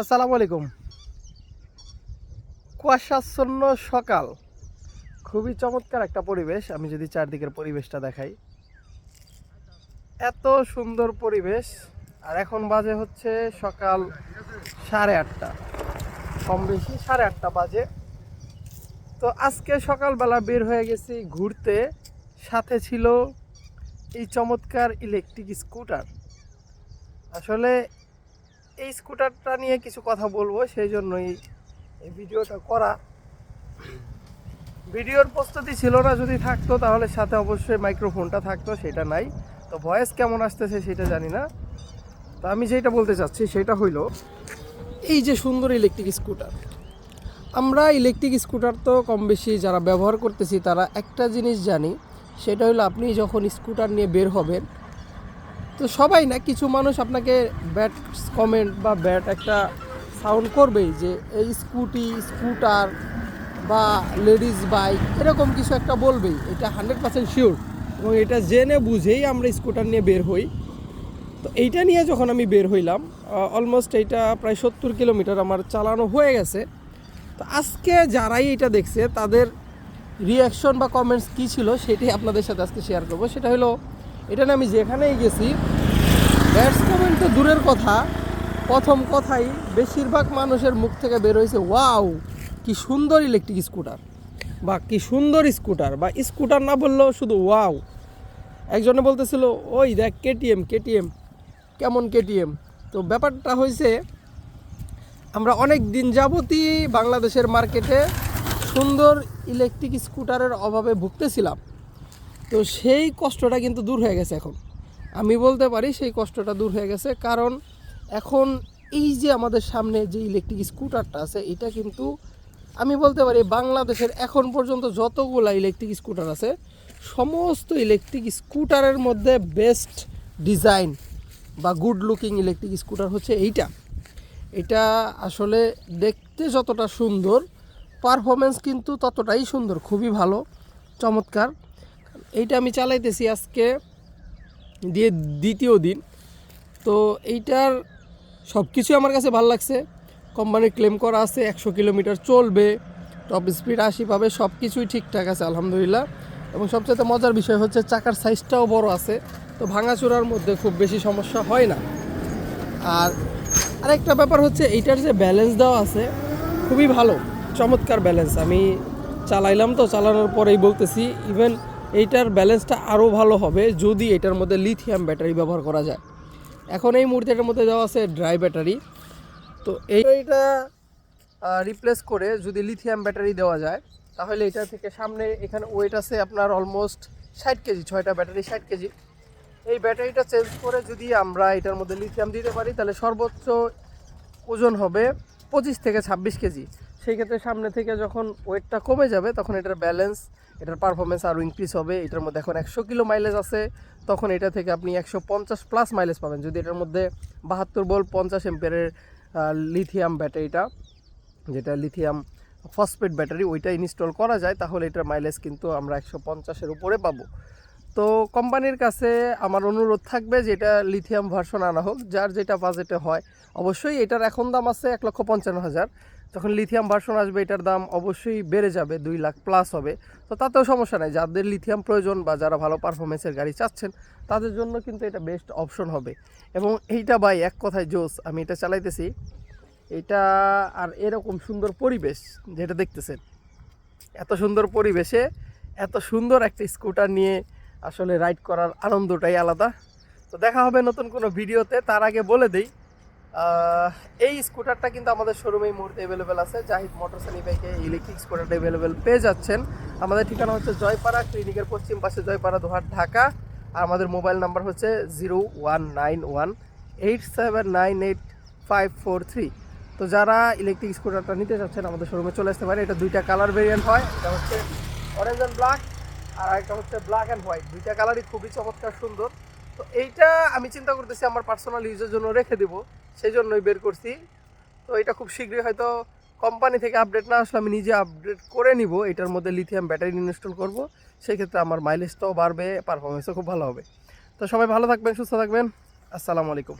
আসসালামু আলাইকুম। কুয়াশাচ্ছন্ন সকাল। খুবই চমৎকার একটা পরিবেশ। আমি যদি চারদিকের পরিবেশটা দেখাই। এত সুন্দর পরিবেশ। আর এখন বাজে হচ্ছে সকাল সাড়ে আটটা। কম বেশি সাড়ে আটটা বাজে। তো আজকে সকালবেলা বের হয়ে গেছি ঘুরতে। সাথে ছিল এই চমৎকার ইলেকট্রিক স্কুটার আসলে এই স্কুটারটা নিয়ে কিছু কথা বলব, সেই জন্যই এই ভিডিওটা করা। ভিডিওর প্রস্তুতি ছিল না, যদি থাকতো তাহলে সাথে অবশ্যই মাইক্রোফোনটা থাকতো, সেটা নাই। তো ভয়েস কেমন আসতেছে সেটা জানি না। তো আমি যেটা বলতে চাচ্ছি সেটা হইল, এই যে সুন্দর ইলেকট্রিক স্কুটার আমরা ইলেকট্রিক স্কুটার তো কম বেশি যারা ব্যবহার করতেছি, তারা একটা জিনিস জানি, সেটা হলো আপনি যখন স্কুটার নিয়ে বের হবেন তো সবাই না, কিছু মানুষ আপনাকে ব্যাড কমেন্ট বা ব্যাড একটা সাউন্ড করবেই যে এই স্কুটি স্কুটার বা লেডিস বাইক এরকম কিছু একটা বলবেই, এটা হান্ড্রেড পার্সেন্ট শিওর এবং এটা জেনে বুঝেই আমরা স্কুটার নিয়ে বের হই। তো এইটা নিয়ে যখন আমি বের হইলাম অলমোস্ট এইটা প্রায় সত্তর কিলোমিটার আমার চালানো হয়ে গেছে। তো আজকে যারাই এটা দেখছে, তাদের রিয়াকশন বা কমেন্টস কী ছিল সেটাই আপনাদের সাথে আজকে শেয়ার করব। সেটা হলো এটা আমি যেখানেই গেছি ব্যাটসম্যান তো দূরের কথা। প্রথম কথাই, বেশিরভাগ মানুষের মুখ থেকে বের হয়েছে ওয়াও কি সুন্দর ইলেকট্রিক স্কুটার বা কি সুন্দর স্কুটার বা স্কুটার না বললেও শুধু ওয়াও একজনে বলতেছিল, ওই দেখ কেটিএম কেটিএম কেমন কেটিএম তো ব্যাপারটা হয়েছে, আমরা অনেক দিন যাবতই বাংলাদেশের মার্কেটে সুন্দর ইলেকট্রিক স্কুটারের অভাবে ভুগতেছিলাম। তো সেই কষ্টটা কিন্তু দূর হয়ে গেছে এখন। আমি বলতে পারি সেই কষ্টটা দূর হয়ে গেছে কারণ এখন এই যে আমাদের সামনে যে ইলেকট্রিক স্কুটারটা আছে, এটা কিন্তু আমি বলতে পারি বাংলাদেশের এখন পর্যন্ত যতগুলা ইলেকট্রিক স্কুটার আছে, সমস্ত ইলেকট্রিক স্কুটারের মধ্যে বেস্ট ডিজাইন বা গুড লুকিং ইলেকট্রিক স্কুটার হচ্ছে এইটা। এটা আসলে দেখতে যতটা সুন্দর পারফরমেন্স কিন্তু ততটাই সুন্দর, খুবই ভালো, চমৎকার। এইটা আমি চালাইতেছি আজকে, দিয়ে দ্বিতীয় দিন। তো এইটার সব কিছু আমার কাছে ভালো লাগছে। কোম্পানির ক্লেম করা আছে, একশো কিলোমিটার চলবে টপ স্পিড আশি পাবে সব কিছুই ঠিকঠাক আছে, আলহামদুলিল্লাহ। এবং সবচেয়ে মজার বিষয় হচ্ছে, চাকার সাইজটাও বড় আছে, তো ভাঙাচোরার মধ্যে খুব বেশি সমস্যা হয় না। আর আরেকটা ব্যাপার হচ্ছে, এইটার যে ব্যালেন্স দেওয়া আছে, খুবই ভালো, চমৎকার ব্যালেন্স আমি চালাইলাম তো, চালানোর পরেই বলতেছি ইভেন এইটার ব্যালেন্সটা আরও ভালো হবে যদি এটার মধ্যে লিথিয়াম ব্যাটারি ব্যবহার করা যায়। এখন এই মুহূর্তে এটার মধ্যে দেওয়া আছে ড্রাই ব্যাটারি তো এইটা রিপ্লেস করে যদি লিথিয়াম ব্যাটারি দেওয়া যায়, তাহলে এটা থেকে সামনে এখানে ওয়েট আছে আপনার অলমোস্ট ষাট কেজি, ছয়টা ব্যাটারি ষাট কেজি। এই ব্যাটারিটা চেঞ্জ করে যদি আমরা এটার মধ্যে লিথিয়াম দিতে পারি, তাহলে সর্বোচ্চ ওজন হবে পঁচিশ থেকে ছাব্বিশ কেজি। সেই ক্ষেত্রে সামনে থেকে যখন ওয়েটটা কমে যাবে, তখন এটার ব্যালেন্স এটার পারফরমেন্স আরও ইনক্রিজ হবে। এটার মধ্যে এখন একশো কিলো মাইলেজ আছে, তখন এটা থেকে আপনি একশো পঞ্চাশ প্লাস মাইলেজ পাবেন। যদি এটার মধ্যে বাহাত্তর বল পঞ্চাশ এম্পিয়ারের লিথিয়াম ব্যাটারিটা যেটা লিথিয়াম ফসফেট ব্যাটারি ওইটা ইনস্টল করা যায়, তাহলে এটার মাইলেজ কিন্তু আমরা একশো পঞ্চাশের উপরে পাবো। তো কোম্পানির কাছে আমার অনুরোধ থাকবে যে এটা লিথিয়াম ভার্সন আনা হোক, যার যেটা বাজেটে হয়। অবশ্যই এটার এখন দাম আছে এক লক্ষ পঞ্চান্ন হাজার। যখন লিথিয়াম ভার্সন আসবে, এটার দাম অবশ্যই বেড়ে যাবে, দুই লাখ প্লাস হবে। তো তাতেও সমস্যা নেই, যাদের লিথিয়াম প্রয়োজন বা যারা ভালো পারফরমেন্সের গাড়ি চাচ্ছেন, তাদের জন্য কিন্তু এটা বেস্ট অপশন হবে। এবং এইটা ভাই, এক কথায় জোস, আমি এটা চালাইতেছি। এটা আর এরকম সুন্দর পরিবেশ, যেটা দেখতেছেন। এত সুন্দর পরিবেশে, এত সুন্দর একটা স্কুটার নিয়ে আসলে রাইড করার আনন্দটাই আলাদা। তো দেখা হবে নতুন কোনো ভিডিওতে, তার আগে বলে দিই এই স্কুটারটা কিন্তু আমাদের শোরুমে এই মুহূর্তে অ্যাভেলেবেল আছে। জাহিদ মোটরসানি বাইকে ইলেকট্রিক স্কুটারটা অ্যাভেলেবেল পেয়ে যাচ্ছেন। আমাদের ঠিকানা হচ্ছে জয়পাড়া, ক্লিনিকের পশ্চিম পাশে জয়পাড়া দোহার ঢাকা। আর আমাদের মোবাইল নাম্বার হচ্ছে zero one nine one eight seven nine eight five four three তো যারা ইলেকট্রিক স্কুটারটা নিতে চাচ্ছেন আমাদের শোরুমে চলে আসতে পারে। এটা দুইটা কালার ভেরিয়েন্ট হয়। এটা হচ্ছে অরেঞ্জ অ্যান্ড ব্ল্যাক আর একটা হচ্ছে ব্ল্যাক অ্যান্ড হোয়াইট দুইটা কালারই খুবই চমৎকার, সুন্দর। তো এইটা আমি চিন্তা করতেছি আমার পার্সোনাল ইউজের জন্য রেখে দিব সেই জন্যই বের করছি। তো এটা খুব শীঘ্রই হয়তো কোম্পানি থেকে আপডেট না আসলে আমি নিজে আপডেট করে নিব। এটার মধ্যে লিথিয়াম ব্যাটারি ইনস্টল করব। সেই ক্ষেত্রে আমার মাইলেজটাও বাড়বে পারফরমেন্সও খুব ভালো হবে। তো সবাই ভালো থাকবেন, সুস্থ থাকবেন। আসসালামু আলাইকুম।